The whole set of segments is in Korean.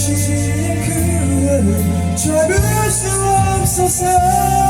주신 그애를 잡을 수 없어서.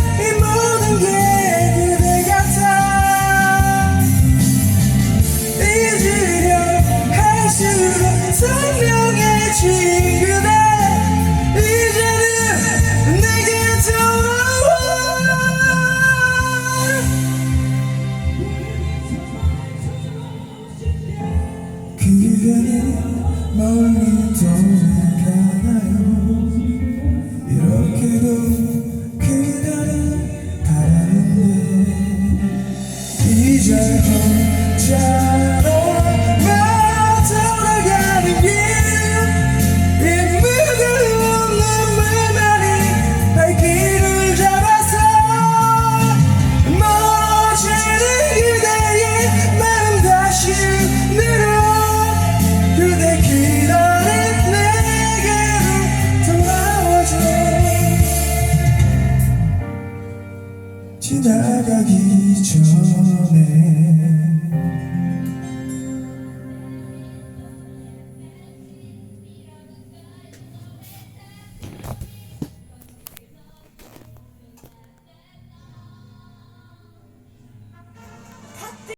멀리 떠나가나요 이렇게도 그날을 바라는데 이제 지나가기 전에